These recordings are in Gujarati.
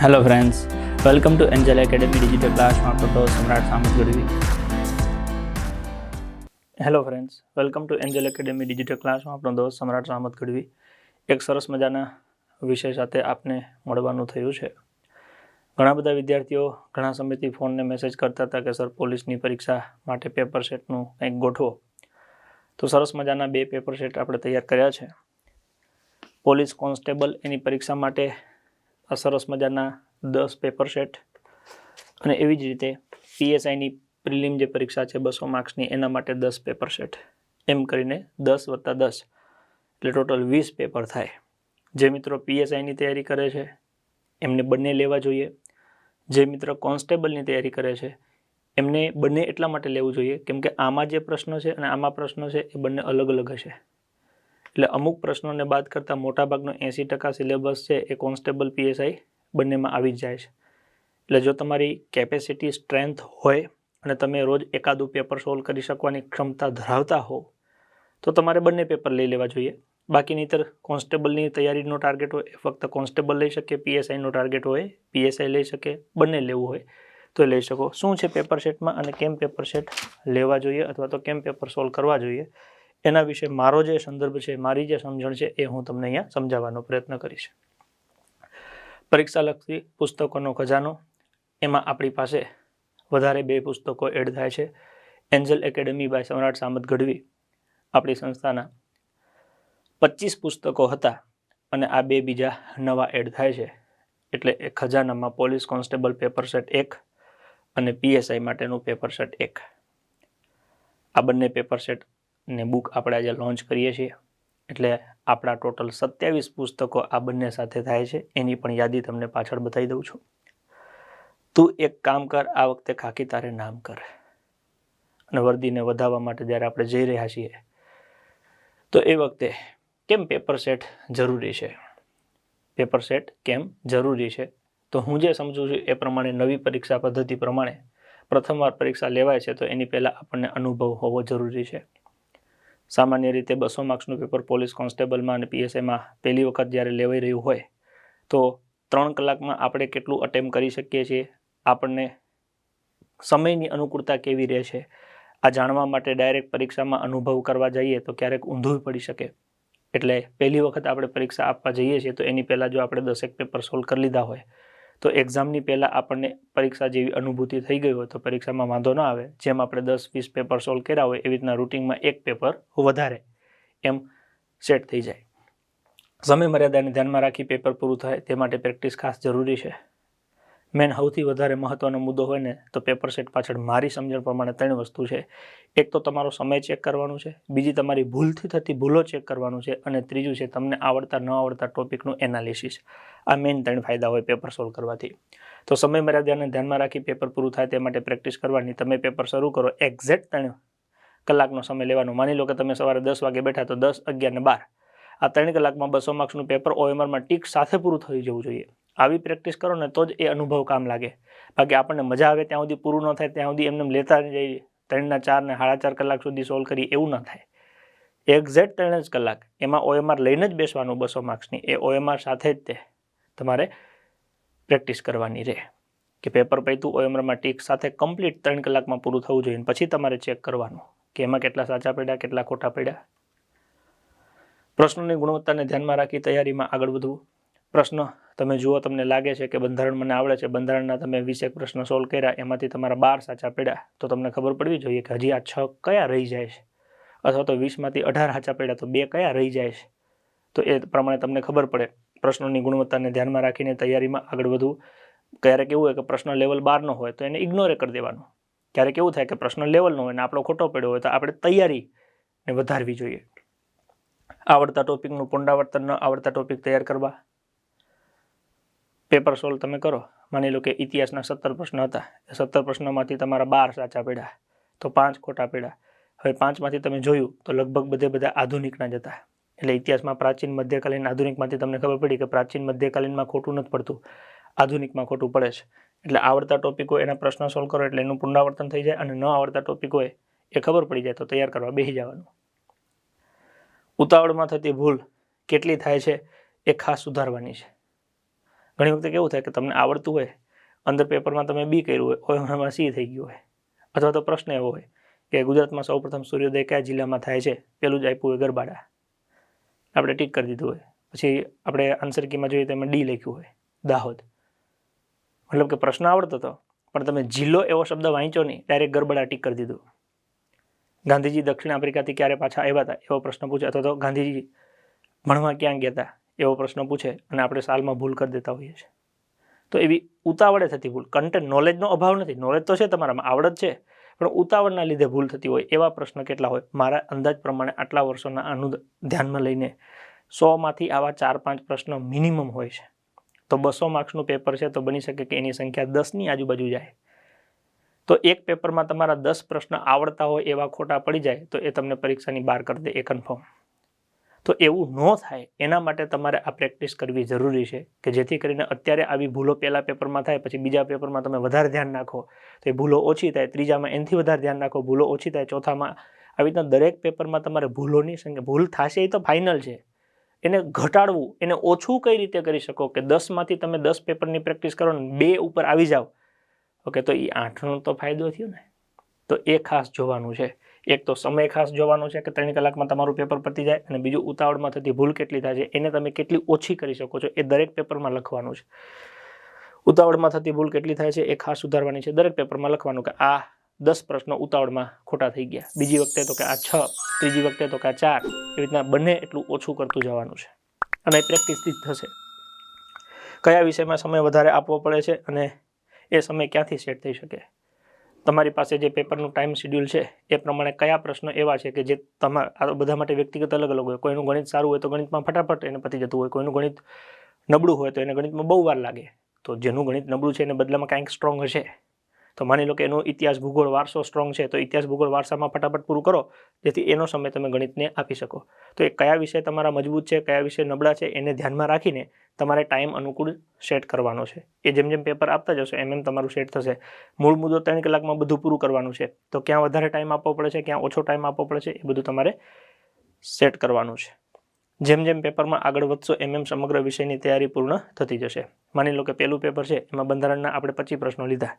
Hello friends welcome to Angel Academy digital ક્લાસમાં આપણો તો Samrat Samat Gadhvi hello friends welcome to Angel Academy digital ક્લાસમાં આપણો દોસ્ત સમ્રાટ સામત ગઢવી એક સરસ મજાના વિષય સાથે આપને મળવાનું થયું છે. ઘણા બધા વિદ્યાર્થીઓ ઘણા સમયથી ફોનને મેસેજ કરતા હતા કે સર પોલીસની પરીક્ષા માટે પેપર સેટનું કંઈક ગોઠવો. તો સરસ મજાના બે પેપર સેટ આપણે તૈયાર કર્યા છે. પોલીસ કોન્સ્ટેબલ એની પરીક્ષા માટે આ સરસ મજાના દસ પેપર સેટ અને એવી જ રીતે પીએસઆઈની પ્રિલિમ જે પરીક્ષા છે બસો માર્ક્સની, એના માટે દસ પેપર સેટ એમ કરીને દસ વત્તા દસ. એટલે ટોટલ વીસ પેપર થાય. જે મિત્રો પીએસઆઈની તૈયારી કરે છે, એમને બંને લેવા જોઈએ. જે મિત્ર કોન્સ્ટેબલની તૈયારી કરે છે, એમને બંને એટલા માટે લેવું જોઈએ, કેમ કે આમાં જે પ્રશ્નો છે અને આમાં પ્રશ્નો છે એ બંને અલગ અલગ હશે. એટલે અમુક પ્રશ્નોને બાદ કરતાં મોટાભાગનો એંસી ટકા સિલેબસ છે એ કોન્સ્ટેબલ પીએસઆઈ બંનેમાં આવી જ જાય છે. એટલે જો તમારી કેપેસિટી સ્ટ્રેન્થ હોય અને તમે રોજ એકાદું પેપર સોલ્વ કરી શકવાની ક્ષમતા ધરાવતા હો, તો તમારે બંને પેપર લઈ લેવા જોઈએ. બાકી નહીતર કોન્સ્ટેબલની તૈયારીનો ટાર્ગેટ હોય ફક્ત કોન્સ્ટેબલ લઈ શકે, પીએસઆઈનો ટાર્ગેટ હોય, પીએસઆઈ લઈ શકે, બંને લેવું હોય, તો લઈ શકો. શું છે પેપર સેટમાં અને કેમ પેપર સેટ લેવા જોઈએ અથવા તો કેમ પેપર સોલ્વ કરવા જોઈએ? એના વિશે મારો જે સંદર્ભ છે, મારી જે સમજણ છે, એ હું તમને અહીંયા સમજાવવાનો પ્રયત્ન કરીશ. પરીક્ષાલક્ષી પુસ્તકોનો ખજાનો. એમાં આપણી પાસે વધારે બે પુસ્તકો એડ થાય છે. એન્જલ એકેડમી બાય સમ્રાટ સામત ગઢવી, આપણી સંસ્થાના પચીસ પુસ્તકો હતા અને આ બે બીજા નવા એડ થાય છે. એટલે એ ખજાનામાં પોલીસ કોન્સ્ટેબલ પેપર સેટ એક અને પીએસઆઈ માટેનું પેપર સેટ એક. આ બંને પેપર સેટ ને બુક આપણે આજે લોન્ચ કરીએ છીએ. એટલે આપણા ટોટલ સત્યાવીસ પુસ્તકો આ બંને સાથે થાય છે. એની પણ યાદી તમને પાછળ બતાવી દઉં છું. તું એક કામ કર, આ વખતે ખાકી તારે નામ કર. અને વર્દીને વધારવા માટે જ્યારે આપણે જઈ રહ્યા છીએ, તો એ વખતે કેમ પેપર સેટ જરૂરી છે? પેપર સેટ કેમ જરૂરી છે? તો હું જે સમજું છું એ પ્રમાણે નવી પરીક્ષા પદ્ધતિ પ્રમાણે પ્રથમવાર પરીક્ષા લેવાય છે, તો એની પહેલાં આપણને અનુભવ હોવો જરૂરી છે. સામાન્ય રીતે બસો માર્ક્સનું પેપર પોલીસ કોન્સ્ટેબલમાં અને પીએસઆઈમાં પહેલી વખત જ્યારે લેવાઈ રહ્યું હોય, તો ત્રણ કલાકમાં આપણે કેટલું અટેમ્પ કરી શકીએ છીએ? આપણને સમયની અનુકૂળતા કેવી રહે છે? આ જાણવા માટે ડાયરેક્ટ પરીક્ષામાં અનુભવ કરવા જઈએ તો ક્યારેક ઊંધું પડી શકે. એટલે પહેલી વખત આપણે પરીક્ષા આપવા જઈએ છીએ તો એની પહેલાં જો આપણે દસેક પેપર સોલ્વ કરી લીધા હોય તો એક્ઝામની પહેલાં આપણને પરીક્ષા જેવી અનુભૂતિ થઈ ગઈ હોય તો પરીક્ષામાં વાંધો ન આવે. જેમ આપણે દસ, વીસ પેપર સોલ્વ કર્યા હોય, એવી રીતના રૂટિનમાં એક પેપર વધારે એમ સેટ થઈ જાય. સમય મર્યાદાને ધ્યાનમાં રાખી પેપર પૂરું થાય, તે માટે પ્રેક્ટિસ ખાસ જરૂરી છે. મેન સૌથી વધારે મહત્ત્વનો મુદ્દો હોય ને, તો પેપર સેટ પાછળ મારી સમજણ પ્રમાણે ત્રણ વસ્તુ છે. એક તો તમારો સમય ચેક કરવાનું છે, બીજી તમારી ભૂલથી થતી ભૂલો ચેક કરવાનું છે, અને ત્રીજું છે તમને આવડતા, ન આવડતા ટોપિકનું એનાલિસિસ આ મેઇન ત્રણ ફાયદા હોય પેપર સોલ્વ કરવાથી. તો સમય મર્યાદાને ધ્યાનમાં રાખી પેપર પૂરું થાય તે માટે પ્રેક્ટિસ કરવાની. તમે પેપર શરૂ કરો એક્ઝેક્ટ ત્રણ કલાકનો સમય લેવાનો. માની લો કે તમે સવારે દસ વાગે બેઠા, તો દસ, અગિયાર ને બાર. આ ત્રણ કલાકમાં બસો માર્ક્સનું પેપર ઓએમઆરમાં ટીક સાથે પૂરું થઈ જવું જોઈએ. આવી પ્રેક્ટિસ કરો ને તો જ એ અનુભવ કામ લાગે. બાકી આપણને મજા આવે ત્યાં સુધી પૂરું ન થાય, ત્યાં સુધી એમને લેતા જઈએ. ત્રણના ચાર ને સાડા ચાર કલાક સુધી સોલ્વ કરી એવું ન થાય. એક્ઝેક્ટ ત્રણ જ કલાક. એમાં ઓએમઆર લઈને જ બેસવાનું બસો માર્ક્સની. એ ઓએમઆર સાથે જ તે તમારે પ્રેક્ટિસ કરવાની રહે. કે પેપર પૈતું ઓએમઆરમાં ટીક સાથે કમ્પ્લીટ ત્રણ કલાકમાં પૂરું થવું જોઈએ પછી તમારે ચેક કરવાનું કે એમાં કેટલા સાચા પડ્યા, કેટલા ખોટા પડ્યા. પ્રશ્નોની ગુણવત્તાને ધ્યાનમાં રાખી તૈયારીમાં આગળ વધવું. પ્રશ્ન તમે જુઓ, તમને લાગે છે કે બંધારણ મને આવડે છે? બંધારણના તમે વીસેક પ્રશ્ન સોલ્વ કર્યા, એમાંથી તમારા બાર સાચા પડ્યા. તો તમને ખબર પડવી જોઈએ કે હજી આ છ કયા રહી જાય છે? અથવા તો વીસમાંથી અઢાર સાચા પડ્યા, તો બે કયા રહી જાય છે? તો એ પ્રમાણે તમને ખબર પડે. પ્રશ્નોની ગુણવત્તાને ધ્યાનમાં રાખીને તૈયારીમાં આગળ વધવું. ક્યારેક એવું હોય કે પ્રશ્ન લેવલ બારનો હોય, તો એને ઇગ્નોરે કરી દેવાનો. ક્યારેક એવું થાય કે પ્રશ્ન લેવલનો હોય ને આપણો ખોટો પડ્યો હોય, તો આપણે તૈયારીને વધારવી જોઈએ. આવડતા ટોપિકનું પુનરાવર્તન ન આવડતા ટોપિક તૈયાર કરવા. પેપર સોલ્વ તમે કરો. માની લો કે ઇતિહાસના સત્તર પ્રશ્ન હતા. એ સત્તર પ્રશ્નોમાંથી તમારા બાર સાચા પડ્યા. તો પાંચ ખોટા પડ્યા. હવે પાંચમાંથી તમે જોયું તો લગભગ બધે બધા આધુનિકના જ હતા. એટલે ઇતિહાસમાં પ્રાચીન, મધ્યકાલીન, આધુનિકમાંથી તમને ખબર પડી કે પ્રાચીન, મધ્યકાલીનમાં ખોટું નથી પડતું. આધુનિકમાં ખોટું પડે છે. એટલે આવડતા ટોપિક હોય એના પ્રશ્ન સોલ્વ કરો એટલે એનું પુનરાવર્તન થઈ જાય અને ન આવડતા ટોપિક હોય એ ખબર પડી જાય તો તૈયાર કરવા બેસી જવાનું. ઉતાવળમાં થતી ભૂલ કેટલી થાય છે એ ખાસ સુધારવાની છે. ઘણી વખતે કેવું થાય કે તમને આવડતું હોય, અંદર પેપરમાં તમે બી કર્યું હોય એમાં સી થઈ ગયું હોય. અથવા તો પ્રશ્ન એવો હોય કે ગુજરાતમાં સૌપ્રથમ સૂર્યોદય કયા જિલ્લામાં થાય છે? પેલું જ આપ્યું હોય ગરબાડા. આપણે ટીક કરી દીધું હોય. પછી આપણે આન્સર કીમાં જોઈએ તો એમાં ડી લખ્યું હોય. દાહોદ. મતલબ કે પ્રશ્ન આવડતો હતો પણ તમે જિલ્લો એવો શબ્દ વાંચ્યો નહીં, ડાયરેક્ટ ગરબડા ટીક કરી દીધું. ગાંધીજી દક્ષિણ આફ્રિકાથી ક્યારે પાછા આવ્યા હતા, એવો પ્રશ્ન પૂછે. અથવા તો ગાંધીજી ભણવા ક્યાં ગયા હતા? એવો પ્રશ્ન પૂછે અને આપણે સાલમાં ભૂલ કરી દેતા હોઈએ છીએ. તો એવી ઉતાવળે થતી ભૂલ કન્ટેન્ટ નોલેજનો અભાવ નથી. નોલેજ તો છે, તમારામાં આવડત છે, પણ ઉતાવળના લીધે ભૂલ થતી હોય, એવા પ્રશ્ન કેટલા હોય? મારા અંદાજ પ્રમાણે આટલા વર્ષોના આનું ધ્યાનમાં લઈને સોમાંથી આવા ચાર પાંચ પ્રશ્ન મિનિમમ હોય છે. તો બસો માર્ક્સનું પેપર છે, તો બની શકે કે એની સંખ્યા દસની આજુબાજુ જાય. તો એક પેપરમાં તમારા દસ પ્રશ્ન આવડતા હોય એવા ખોટા પડી જાય, તો એ તમને પરીક્ષાની બહાર કરી દે, એ કન્ફર્મ તો એવું ન થાય, એના માટે તમારે આ પ્રેક્ટિસ કરવી જરૂરી છે કે જેથી કરીને અત્યારે આવી ભૂલો પહેલા પેપરમાં થાય, પછી બીજા પેપરમાં તમે વધારે ધ્યાન નાખો. તો એ ભૂલો ઓછી થાય, ત્રીજામાં એનાથી વધારે ધ્યાન નાખો, ભૂલો ઓછી થાય, ચોથામાં આવી રીતના દરેક પેપરમાં તમારે ભૂલોની સંખ્યા, ભૂલ થશે એ તો ફાઇનલ છે. એને ઘટાડવું, એને ઓછું કઈ રીતે કરી શકો કે દસમાંથી તમે દસ પેપરની પ્રેક્ટિસ કરો ને બે ઉપર આવી જાઓ? ઓકે, તો એ આઠનો તો ફાયદો થયો ને? તો એ ખાસ જોવાનું છે. એક તો સમય ખાસ જોવાનો છે કે ત્રણ કલાકમાં તમારું પેપર પતી જાય અને બીજું ઉતાવળમાં થતી ભૂલ કેટલી થાય છે, એને તમે કેટલી ઓછી કરી શકો છો એ દરેક પેપરમાં લખવાનું છે. ઉતાવળમાં થતી ભૂલ કેટલી થાય છે એ ખાસ સુધારવાની છે, દરેક પેપરમાં લખવાનું કે આ દસ પ્રશ્નો ઉતાવળમાં ખોટા થઈ ગયા, બીજી વખતે તો કે આ છ, ત્રીજી વખતે તો કે આ ચાર, એવી રીતના બંને એટલું ઓછું કરતું જવાનું છે અને પ્રેક્ટિસથી જ થશે. કયા વિષયમાં સમય વધારે આપવો પડે છે અને એ સમય ક્યાંથી સેટ થઈ શકે? તમારી પાસે જે પેપરનું ટાઈમ શેડ્યુલ છે, એ પ્રમાણે કયા પ્રશ્નો એવા છે કે જે તમારા આ બધા માટે વ્યક્તિગત અલગ અલગ હોય. કોઈનું ગણિત સારું હોય તો ગણિતમાં ફટાફટ એને પતી જતું હોય. કોઈનું ગણિત નબળું હોય તો એને ગણિતમાં બહુ વાર લાગે. તો જેનું ગણિત નબળું છે એને બદલામાં કાંઈક સ્ટ્રોંગ હશે. તો માની લો કે એનો ઇતિહાસ ભૂગોળ વારસો સ્ટ્રોંગ છે, તો ઇતિહાસ ભૂગોળ વારસામાં ફટાફટ પૂરું કરો, જેથી એનો સમય તમે ગણિતને આપી શકો. તો એ કયા વિષય તમારા મજબૂત છે, કયા વિષય નબળા છે, એને ધ્યાનમાં રાખીને તમારે ટાઈમ અનુકૂળ સેટ કરવાનો છે. એ જેમ જેમ પેપર આપતા જશો, એમ એમ તમારું સેટ થશે. મૂળ મુદ્દો ત્રણ કલાકમાં બધું પૂરું કરવાનું છે. તો ક્યાં વધારે ટાઈમ આપવો પડે છે, ક્યાં ઓછો ટાઈમ આપવો પડે છે, એ બધું તમારે સેટ કરવાનું છે. જેમ જેમ પેપરમાં આગળ વધશો, એમ એમ સમગ્ર વિષયની તૈયારી પૂર્ણ થતી જશે. માની લો કે પહેલું પેપર છે, એમાં બંધારણના આપણે પચીસ પ્રશ્નો લીધા.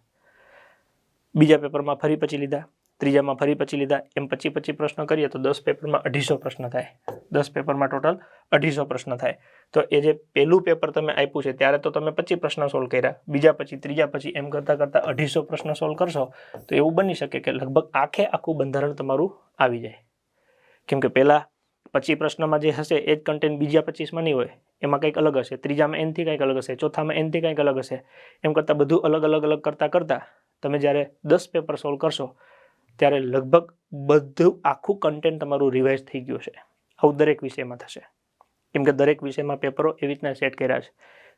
બીજા પેપરમાં ફરી પછી લીધા, ત્રીજામાં ફરી પછી લીધા, એમ પચી પચી પ્રશ્ન કરીએ તો દસ પેપરમાં અઢીસો પ્રશ્ન થાય. દસ પેપરમાં ટોટલ અઢીસો પ્રશ્ન થાય. તો એ જે પહેલું પેપર તમે આપ્યું છે, ત્યારે તો તમે પચીસ પ્રશ્ન સોલ્વ કર્યા. બીજા પછી, ત્રીજા પછી એમ કરતાં કરતાં અઢીસો પ્રશ્ન સોલ્વ કરશો, તો એવું બની શકે કે લગભગ આખે આખું બંધારણ તમારું આવી જાય. કેમ કે પહેલાં પચીસ પ્રશ્નમાં જે હશે, એ જ કન્ટેન્ટ બીજા પચીસમાં નહીં હોય, એમાં કંઈક અલગ હશે. ત્રીજામાં એનથી કંઈક અલગ હશે, ચોથામાં એનથી કંઈક અલગ હશે. એમ કરતાં બધું અલગ અલગ અલગ કરતાં કરતાં તમે જ્યારે દસ પેપર સોલ્વ કરશો, ત્યારે લગભગ બધું આખું કન્ટેન્ટ તમારું રિવાઇઝ થઈ ગયું છે આવું દરેક વિષયમાં થશે. કેમ કે દરેક વિષયમાં પેપરો એવી રીતના સેટ કર્યા છે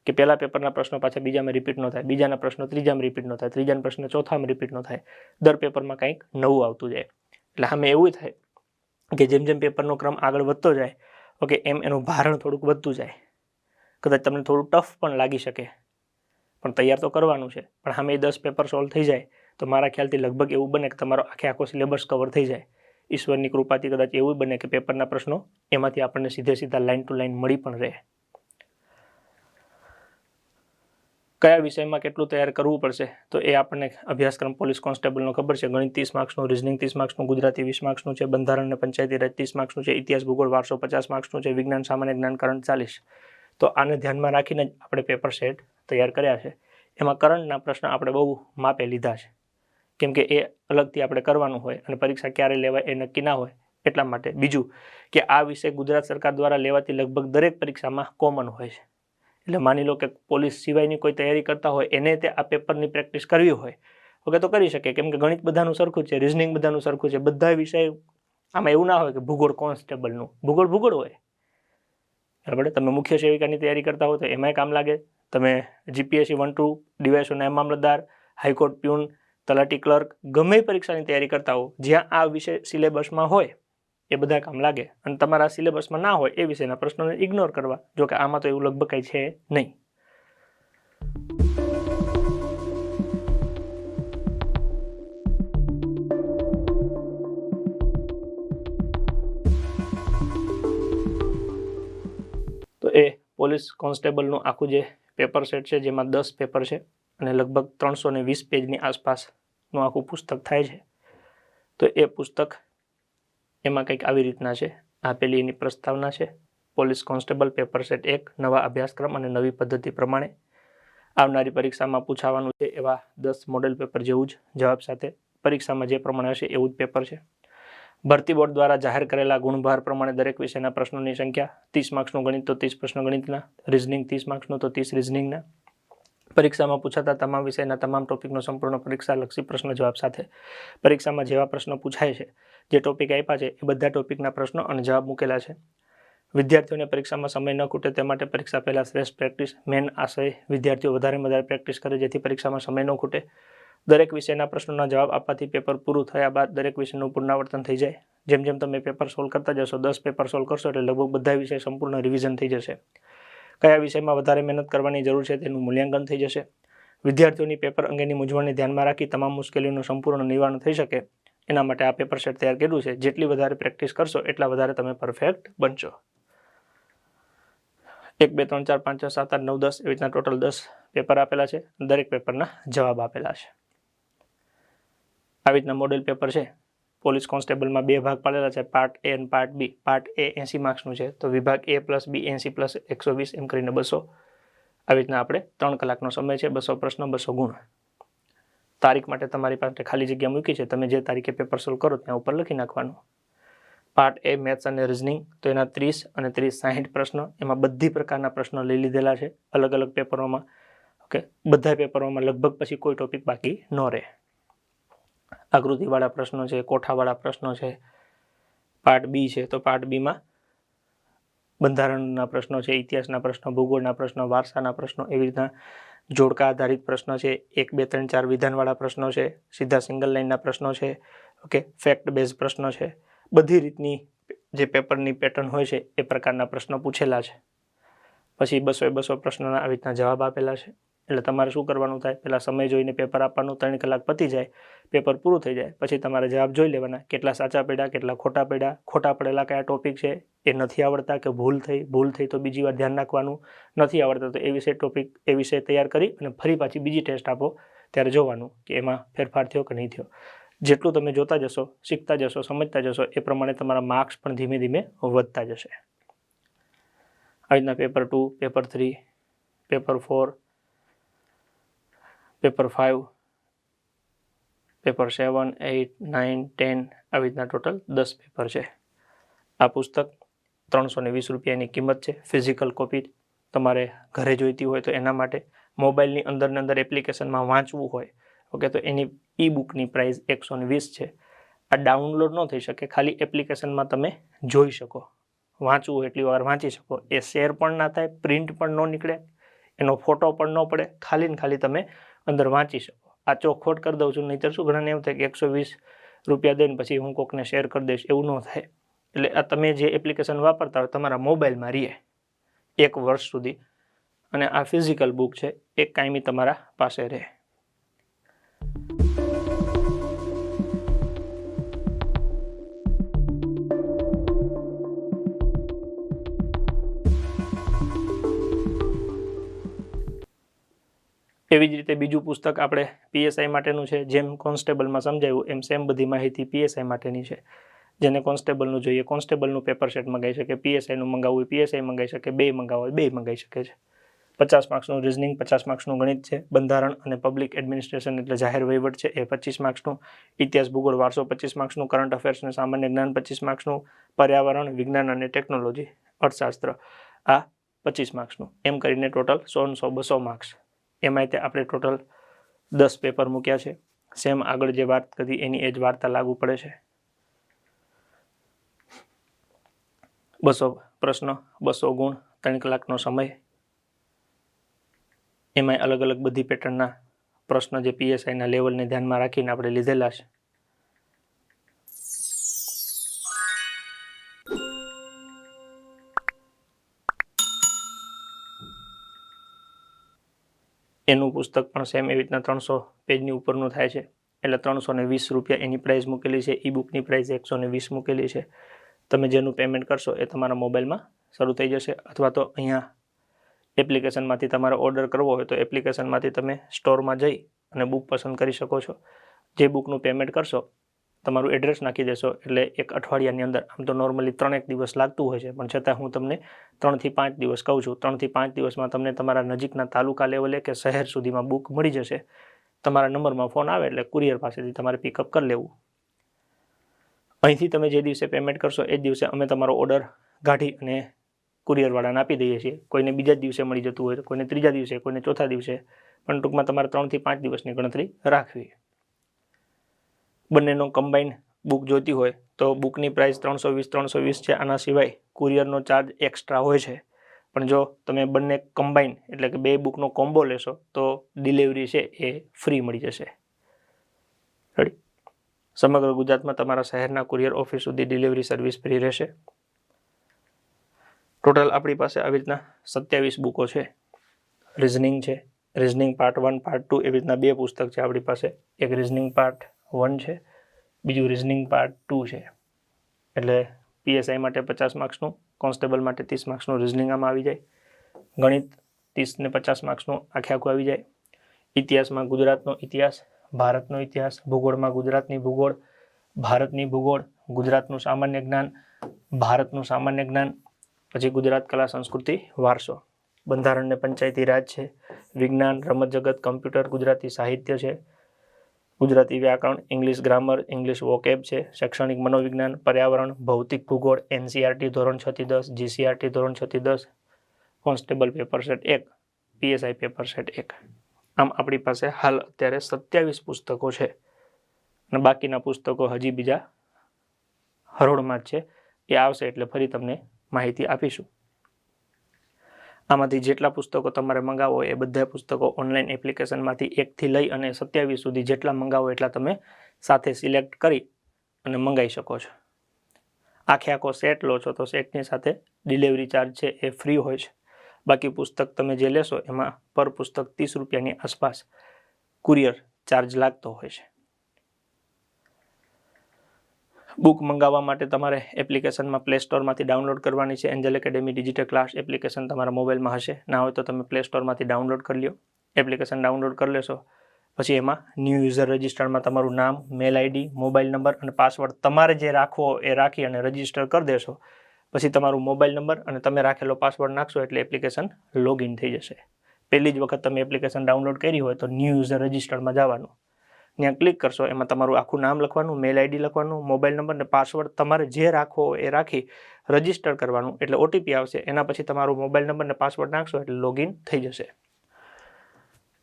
કે પહેલા પેપરના પ્રશ્નો પાછા બીજામાં રિપીટ ન થાય, બીજાના પ્રશ્નો ત્રીજામાં રિપીટ ન થાય, ત્રીજાના પ્રશ્ન ચોથામાં રિપીટ ન થાય. દર પેપરમાં કંઈક નવું આવતું જાય. એટલે આમે એવું થાય કે જેમ જેમ પેપરનો ક્રમ આગળ વધતો જાય ઓકે એમ એનું ભારણ થોડુંક વધતું જાય. કદાચ તમને થોડું ટફ પણ લાગી શકે. પણ તૈયાર તો કરવાનું છે. પણ સામે દસ પેપર સોલ્વ થઈ જાય, તો મારા ખ્યાલથી લગભગ એવું બને કે તમારો આખે આખો સિલેબસ કવર થઈ જાય. ઈશ્વરની કૃપાથી કદાચ એવું બને કે પેપરના પ્રશ્નો એમાંથી આપણને સીધે સીધા લાઇન ટુ લાઇન મળી પણ રહે. કયા વિષયમાં કેટલું તૈયાર કરવું પડશે? તો એ આપણને અભ્યાસક્રમ પોલીસ કોન્સ્ટેબલનો ખબર છે. ગણિત ત્રીસ માર્ક્સનું રિઝનિંગ ત્રીસ માર્ક્સનું, ગુજરાતી વીસ માર્ક્સનું છે બંધારણ અને પંચાયતી રાજ ત્રીસ માર્ક્સનું છે, ઇતિહાસ, ભૂગોળ, વારસો પચાસ માર્ક્સનું છે, વિજ્ઞાન, સામાન્ય જ્ઞાન, કરંટ ચાલીસ. તો આને ધ્યાનમાં રાખીને જ આપણે પેપર સેટ તૈયાર કર્યા છે. એમાં કરંટના પ્રશ્ન આપણે બહુ માપે લીધા છે. કેમ કે એ અલગથી આપણે કરવાનું હોય અને પરીક્ષા ક્યારે લેવાય એ નક્કી ના હોય એટલા માટે. બીજું કે આ વિષય ગુજરાત સરકાર દ્વારા લેવાતી લગભગ દરેક પરીક્ષામાં કોમન હોય છે. એટલે માની લો કે પોલીસ સિવાયની કોઈ તૈયારી કરતા હોય, એને તે આ પેપરની પ્રેક્ટિસ કરવી હોય ઓકે તો કરી શકે. કેમ કે ગણિત બધાનું સરખું છે રિઝનિંગ બધાનું સરખું છે. બધા વિષય આમાં એવું ના હોય કે ભૂગોળ કોન્સ્ટેબલનું ભૂગોળ ભૂગોળ હોય. બરાબર? તમે મુખ્ય સેવિકાની તૈયારી કરતા હો તો એમાંય કામ લાગે. તમે જીપીએસસી વન ટુ ડીવાયસો નાયબ મામલતદાર, હાઈકોર્ટ પ્યુન, તલાટી ક્લર્ક ગમે પરીક્ષાની તૈયારી કરતા હો, જ્યાં આ વિષય સિલેબસમાં હોય, એ બધા કામ લાગે. અને તમારા સિલેબસમાં ના હોય, એ વિષયના પ્રશ્નોને ઇગ્નોર કરવા, જો કે આમાં તો એવું લગભગ કંઈ છે નહીં. તો એ પોલીસ કોન્સ્ટેબલનું આખું જે પેપર સેટ છે, જેમાં દસ પેપર છે અને લગભગ ત્રણસો ને વીસ પેજની આસપાસનું આખું પુસ્તક થાય છે. તો એ પુસ્તક એમાં કંઈક આવી રીતના છે. આપેલી એની પ્રસ્તાવના છે. પોલીસ કોન્સ્ટેબલ પેપર સેટ એક, નવા અભ્યાસક્રમ અને નવી પદ્ધતિ પ્રમાણે. આવનારી પરીક્ષામાં પૂછાવાનું છે એવા દસ મોડેલ પેપર જેવું જ જવાબ સાથે. પરીક્ષામાં જે પ્રમાણે હશે એવું જ પેપર છે. ભરતી બોર્ડ દ્વારા જાહેર કરેલા ગુણભાર પ્રમાણે દરેક વિષયના પ્રશ્નોની સંખ્યા ત્રીસ માર્ક્સનું ગણિત તો ત્રીસ પ્રશ્ન ગણિતના રિઝનિંગ ત્રીસ માર્ક્સનું તો ત્રીસ રિઝનિંગના પરીક્ષામાં પૂછાતા તમામ વિષયના તમામ ટોપિકનો સંપૂર્ણ પરીક્ષાલક્ષી પ્રશ્ન જવાબ સાથે. પરીક્ષામાં જેવા પ્રશ્નો પૂછાય છે, જે ટોપિક આપ્યા છે, એ બધા ટોપિકના પ્રશ્નો અને જવાબ મૂકેલા છે. વિદ્યાર્થીઓને પરીક્ષામાં સમય ન ખૂટે તે માટે પરીક્ષા પહેલાં શ્રેષ્ઠ પ્રેક્ટિસ મેન આશય વિદ્યાર્થીઓ વધારે વધારે પ્રેક્ટિસ કરે જેથી પરીક્ષામાં સમય ન ખૂટે. દરેક વિષયના પ્રશ્નોના જવાબ આપવાથી પેપર પૂરું થયા બાદ દરેક વિષયનું પુનરાવર્તન થઈ જાય. જેમ જેમ તમે પેપર સોલ્વ કરતા જશો, દસ પેપર સોલ્વ કરશો એટલે લગભગ બધા વિષય સંપૂર્ણ રિવિઝન થઈ જશે. કયા વિષયમાં વધારે મહેનત કરવાની જરૂર છે તેનું મૂલ્યાંકન થઈ જશે. વિદ્યાર્થીઓની પેપર અંગેની મૂંઝવણને ધ્યાનમાં રાખી તમામ મુશ્કેલીઓનું સંપૂર્ણ નિવારણ થઈ શકે. એના માટે આ પેપર સેટ તૈયાર કર્યું છે. જેટલી વધારે પ્રેક્ટિસ કરશો, એટલા વધારે તમે પરફેક્ટ બનશો. એક, બે, ત્રણ, ચાર, પાંચ, છ, સાત, આઠ, નવ, દસ એવી રીતના ટોટલ દસ પેપર આપેલા છે. દરેક પેપરના જવાબ આપેલા છે. આવી રીતના મોડેલ પેપર છે. પોલીસ કોન્સ્ટેબલમાં બે ભાગ પાડેલા છે. પાર્ટ એ અને પાર્ટ બી પાર્ટ એ એંસી માર્ક્સનું છે. તો વિભાગ એ પ્લસ બી એંસી પ્લસ એકસો વીસ એમ કરીને બસો. આવી રીતના આપણે ત્રણ કલાકનો સમય છે. બસો પ્રશ્ન, બસો ગુણ. તારીખ માટે તમારી પાસે ખાલી જગ્યા મૂકી છે. તમે જે તારીખે પેપર સોલ્વ કરો ત્યાં ઉપર લખી નાખવાનું. પાર્ટ એ મેથ્સ અને રિઝનિંગ તો એના ત્રીસ અને ત્રીસ સાહીઠ પ્રશ્નો. એમાં બધી પ્રકારના પ્રશ્નો લઈ લીધેલા છે. અલગ અલગ પેપરોમાં ઓકે બધા પેપરોમાં લગભગ પછી કોઈ ટોપિક બાકી ન રહે. આકૃતિવાળા પ્રશ્નો છે, કોઠાવાળા પ્રશ્નો છે, પાર્ટ બી છે, તો પાર્ટ બીમાં બંધારણના પ્રશ્નો છે, ઇતિહાસના પ્રશ્નો, ભૂગોળના પ્રશ્નો, વારસાના પ્રશ્નો એવી રીતના જોડકા આધારિત પ્રશ્નો છે, એક, બે, ત્રણ, ચાર વિધાનવાળા પ્રશ્નો છે, સીધા સિંગલ લાઇનના પ્રશ્નો છે, ઓકે, ફેક્ટ બેઝ પ્રશ્નો છે, બધી રીતની જે પેપરની પેટર્ન હોય છે એ પ્રકારના પ્રશ્નો પૂછેલા છે. પછી બસો એ બસો પ્રશ્નોના આવી રીતના જવાબ આપેલા છે. એટલે તમારે શું કરવાનું થાય? પહેલાં સમય જોઈને પેપર આપવાનું, ત્રણ કલાક પતી જાય પેપર પૂરું થઈ જાય. પછી તમારે જવાબ જોઈ લેવાના, કેટલા સાચા પડ્યા, કેટલા ખોટા પડ્યા, ખોટા પડેલા કયા ટોપિક છે, એ નથી આવડતા કે ભૂલ થઈ ભૂલ થઈ તો બીજી વાર ધ્યાન રાખવાનું નથી આવડતા. તો એ વિશે ટોપિક એ વિશે તૈયાર કરી અને ફરી પાછી બીજી ટેસ્ટ આપો, ત્યારે જોવાનું કે એમાં ફેરફાર થયો કે નહીં થયો. જેટલું તમે જોતા જશો, શીખતા જશો, સમજતા જશો, એ પ્રમાણે તમારા માર્ક્સ પણ ધીમે ધીમે વધતા જશે. આવી રીતના paper two paper three paper four paper five paper seven eight nine ten આવી રીતના ટોટલ દસ પેપર છે. આ પુસ્તક ત્રણસો ને વીસ રૂપિયાની કિંમત છે. ફિઝિકલ કોપી તમારે ઘરે જોઈતી હોય તો એના માટે મોબાઈલની અંદરની અંદર એપ્લિકેશનમાં વાંચવું હોય, ઓકે, તો એની ઈ બુકની પ્રાઇસ એકસો ને વીસ છે. આ ડાઉનલોડ ન થઈ શકે, ખાલી એપ્લિકેશનમાં તમે જોઈ શકો. વાંચવું એટલી વાર વાંચી શકો. એ શેર પણ ના થાય પ્રિન્ટ પણ ન નીકળે, એનો ફોટો પણ ન પડે, ખાલી ને ખાલી તમે અંદર વાંચી શકો. આ ચોખવટ કરી દઉં છું, નહીંતર શું? ઘણાને એવું થાય કે એકસો વીસ રૂપિયા દઈને પછી હું કોકને શેર કરી દઈશ, એવું ન થાય. એટલે આ તમે જે એપ્લિકેશન વાપરતા હોય તમારા મોબાઈલમાં રહીએ એક વર્ષ સુધી. અને આ ફિઝિકલ બુક છે, એ કાયમી તમારા પાસે રહે. એવી જ રીતે બીજું પુસ્તક આપણે પીએસઆઈ માટેનું છે, જેમ કોન્સ્ટેબલમાં સમજાયું, એમ સેમ બધી માહિતી પીએસઆઈ માટેની છે. જેને કોન્સ્ટેબલનું જોઈએ, કોન્સ્ટેબલનું પેપર સેટ મંગાવી શકે પીએસઆઈનું મંગાવવું હોય પીએસઆઈ મંગાવી શકે, બે મંગાવવું હોય, બે મંગાવી શકે છે. પચાસ માર્ક્સનું રિઝનિંગ પચાસ માર્ક્સનું ગણિત છે, બંધારણ અને પબ્લિક એડમિનિસ્ટ્રેશન એટલે જાહેર વહીવટ છે, એ પચીસ માર્ક્સનું. ઇતિહાસ, ભૂગોળ, વારસો પચીસ માર્ક્સનું કરંટ અફેર્સ અને સામાન્ય જ્ઞાન પચીસ માર્ક્સનું, પર્યાવરણ, વિજ્ઞાન અને ટેકનોલોજી અર્થશાસ્ત્ર આ પચીસ માર્ક્સનું. એમ કરીને ટોટલ સો સો બસો માર્ક્સ. એમાંય તે આપણે ટોટલ દસ પેપર મૂક્યા છે. સેમ આગળ જે વાત કરી, એની એ જ વાર્તા લાગુ પડે છે. બસો પ્રશ્ન, બસો ગુણ, ત્રણ કલાકનો સમય. એમાંય અલગ અલગ બધી પેટર્નના પ્રશ્ન જે પીએસઆઈના લેવલને ધ્યાનમાં રાખીને આપણે લીધેલા છે. એનું પુસ્તક પણ સેમ એવી રીતના ત્રણસો પેજની ઉપરનું થાય છે. એટલે ત્રણસો ને વીસ રૂપિયા એની પ્રાઇસ મૂકેલી છે. ઈ બુકની પ્રાઇસ એકસો ને વીસ મૂકેલી છે. તમે જેનું પેમેન્ટ કરશો એ તમારા મોબાઈલમાં શરૂ થઈ જશે. અથવા તો અહીંયા એપ્લિકેશનમાંથી તમારે ઓર્ડર કરવો હોય તો એપ્લિકેશનમાંથી તમે સ્ટોરમાં જઈ અને બુક પસંદ કરી શકો છો. જે બુકનું પેમેન્ટ કરશો તમારું એડ્રેસ નાખી દેશો. એટલે એક અઠવાડિયાની અંદર આમ તો નોર્મલી ત્રણેક દિવસ લાગતું હોય છે. પણ છતાં હું તમને ત્રણથી પાંચ દિવસ કહું છું. ત્રણથી પાંચ દિવસમાં તમને તમારા નજીકના તાલુકા લેવલે કે શહેર સુધીમાં બુક મળી જશે. તમારા નંબરમાં ફોન આવે એટલે કુરિયર પાસેથી તમારે પિકઅપ કરી લેવું. અહીંથી તમે જે દિવસે પેમેન્ટ કરશો એ જ દિવસે અમે તમારો ઓર્ડર કાઢી અને કુરિયરવાળાને આપી દઈએ છીએ. કોઈને બીજા જ દિવસે મળી જતું હોય તો કોઈને ત્રીજા દિવસે, કોઈને ચોથા દિવસે. પણ ટૂંકમાં તમારે ત્રણથી પાંચ દિવસની ગણતરી રાખવી. બંનેનો કમ્બાઈન બુક જોઈતી હોય તો બુકની પ્રાઇસ ત્રણસો વીસ ત્રણસો વીસ છે. આના સિવાય કુરિયરનો ચાર્જ એક્સ્ટ્રા હોય છે. પણ જો તમે બંને કમ્બાઈન એટલે કે બે બુકનો કોમ્બો લેશો તો ડિલિવરી છે એ ફ્રી મળી જશે. સમગ્ર ગુજરાતમાં તમારા શહેરના કુરિયર ઓફિસ સુધી ડિલિવરી સર્વિસ ફ્રી રહેશે. ટોટલ આપણી પાસે આવી રીતના સત્યાવીસ બુકો છે. રિઝનિંગ છે. Reasoning part one part two એવી રીતના બે પુસ્તક છે આપણી પાસે. એક રિઝનિંગ પાર્ટ વન છે. બીજું રિઝનિંગ પાર્ટ ટુ છે. એટલે પીએસઆઈ માટે પચાસ માર્ક્સનું કોન્સ્ટેબલ માટે ત્રીસ માર્ક્સનું રિઝનિંગ આમાં આવી જાય. ગણિત ત્રીસ ને પચાસ માર્ક્સનું આખે આખું આવી જાય. ઇતિહાસમાં ગુજરાતનો ઇતિહાસ, ભારતનો ઇતિહાસ, ભૂગોળમાં ગુજરાતની ભૂગોળ, ભારતની ભૂગોળ, ગુજરાતનું સામાન્ય જ્ઞાન, ભારતનું સામાન્ય જ્ઞાન, પછી ગુજરાત કલા સંસ્કૃતિ, વારસો. બંધારણને પંચાયતી રાજ છે. વિજ્ઞાન, રમત જગત, કમ્પ્યુટર, ગુજરાતી સાહિત્ય છે. ગુજરાતી વ્યાકરણ, ઇંગ્લિશ ગ્રામર, ઇંગ્લિશ વોકેબ છે, શૈક્ષણિક મનોવિજ્ઞાન, પર્યાવરણ, ભૌતિક ભૂગોળ, એનસીઆરટી ધોરણ છથી દસ, જીસીઆરટી ધોરણ છથી દસ, કોન્સ્ટેબલ પેપર સેટ એક, પીએસઆઈ પેપર સેટ એક. આમ આપણી પાસે હાલ અત્યારે સત્યાવીસ પુસ્તકો છે. અને બાકીના પુસ્તકો હજી બીજા હરોળમાં જ છે. એ આવશે એટલે ફરી તમને માહિતી આપીશું. આમાંથી જેટલા પુસ્તકો તમારે મંગાવો એ બધા પુસ્તકો ઓનલાઈન એપ્લિકેશનમાંથી એકથી લઈ અને સત્યાવીસ સુધી જેટલા મંગાવો એટલા તમે સાથે સિલેક્ટ કરી અને મંગાવી શકો છો. આખે આખો સેટ લો છો તો સેટની સાથે ડિલિવરી ચાર્જ છે એ ફ્રી હોય છે. બાકી પુસ્તક તમે જે લેશો એમાં પર પુસ્તક ત્રીસ રૂપિયાની આસપાસ કુરિયર ચાર્જ લાગતો હોય છે. બુક મંગાવવા માટે તમારે એપ્લિકેશનમાં પ્લે સ્ટોરમાંથી ડાઉનલોડ કરવાની છે. Angel Academy digital class application તમારા મોબાઈલમાં હશે. ના હોય તો તમે પ્લે સ્ટોરમાંથી ડાઉનલોડ કરી લો એપ્લિકેશન ડાઉનલોડ કરી લેશો. પછી એમાં ન્યૂ યુઝર રજિસ્ટરમાં તમારું નામ મેલ આઈડી મોબાઈલ નંબર અને પાસવર્ડ તમારે જે રાખવો એ રાખી અને રજિસ્ટર કરી દેશો. પછી તમારું મોબાઈલ નંબર અને તમે રાખેલો પાસવર્ડ નાખશો એટલે એપ્લિકેશન લોગિન થઈ જશે. પહેલી જ વખત તમે એપ્લિકેશન ડાઉનલોડ કરી હોય તો ન્યૂ યુઝર રજિસ્ટરમાં જવાનું. ત્યાં ક્લિક કરશો, એમાં તમારું આખું નામ લખવાનું મેલ આઈડી લખવાનું મોબાઈલ નંબર અને પાસવર્ડ તમારે જે રાખવો એ રાખી રજિસ્ટર કરવાનું. એટલે ઓટીપી આવશે, એના પછી તમારો મોબાઈલ નંબર અને પાસવર્ડ નાખશો એટલે લોગિન થઈ જશે.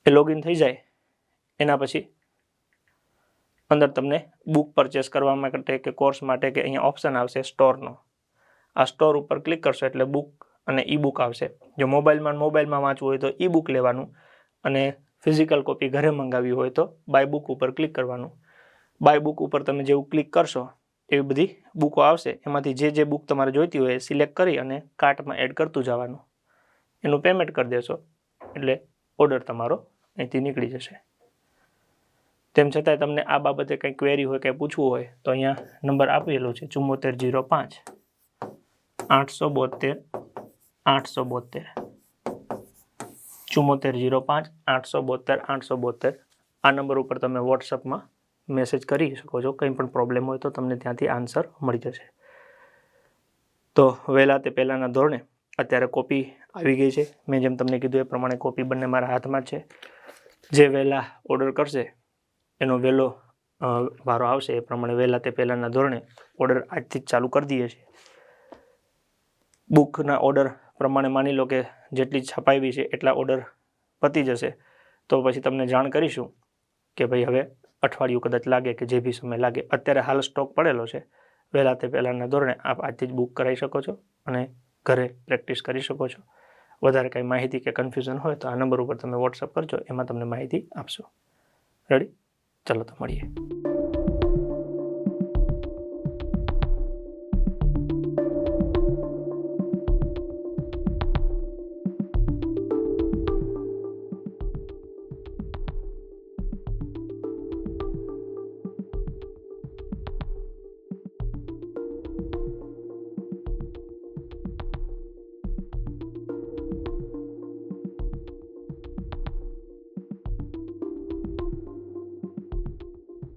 એ લોગિન થઈ જાય, એના પછી અંદર તમને બુક પરચેસ કરવા માટે કે કોર્સ માટે કે અહીંયા ઓપ્શન આવશે સ્ટોરનો આ સ્ટોર ઉપર ક્લિક કરશો એટલે બુક અને ઈ બુક આવશે. જો મોબાઈલમાં મોબાઈલમાં વાંચવું હોય તો ઈ બુક લેવાનું અને ફિઝિકલ કોપી ઘરે મંગાવી હોય તો બાય બુક ઉપર ક્લિક કરવાનું. બાય બુક ઉપર તમે જેવું ક્લિક કરશો, એવી બધી બુકો આવશે. એમાંથી જે જે બુક તમારે જોઈતી હોય એ સિલેક્ટ કરી અને કાર્ટમાં એડ કરતું જવાનું. એનું પેમેન્ટ કરી દેશો, એટલે ઓર્ડર તમારો અહીંથી નીકળી જશે. તેમ છતાંય તમને આ બાબતે કંઈ ક્વેરી હોય, કંઈ પૂછવું હોય, તો અહીંયા નંબર આપેલો છે ચુમ્મોતેર જીરો પાંચ, આઠસો બોતેર આઠસો બોતેર ચુમ્મોતેર જીરો પાંચ આઠસો બોતેર આઠસો બોતેર. આ નંબર ઉપર તમે વોટ્સઅપમાં મેસેજ કરી શકો છો. કંઈ પણ પ્રોબ્લેમ હોય તો તમને ત્યાંથી આન્સર મળી જશે. તો વહેલા તે પહેલાંના ધોરણે અત્યારે કોપી આવી ગઈ છે. મેં જેમ તમને કીધું એ પ્રમાણે કોપી બંને મારા હાથમાં છે. જે વહેલા ઓર્ડર કરશે, એનો વહેલો વારો આવશે એ પ્રમાણે વહેલા તે પહેલાંના ધોરણે ઓર્ડર આજથી જ ચાલુ કરી દઈએ છીએ. બુકના ઓર્ડર પ્રમાણે માની લો કે જેટલી છપાવી છે એટલા ઓર્ડર પતી જશે. તો પછી તમને જાણ કરીશું કે ભાઈ હવે અઠવાડિયું કદાચ લાગે કે જે બી સમય લાગે. અત્યારે હાલ સ્ટોક પડેલો છે. વહેલા તે પહેલાંના ધોરણે આપ આજથી જ બુક કરાવી શકો છો અને ઘરે પ્રેક્ટિસ કરી શકો છો. વધારે કંઈ માહિતી કે કન્ફ્યુઝન હોય તો આ નંબર ઉપર તમે વોટ્સઅપ કરજો, એમાં તમને માહિતી આપશો. રેડી ચલો તો મળીએ.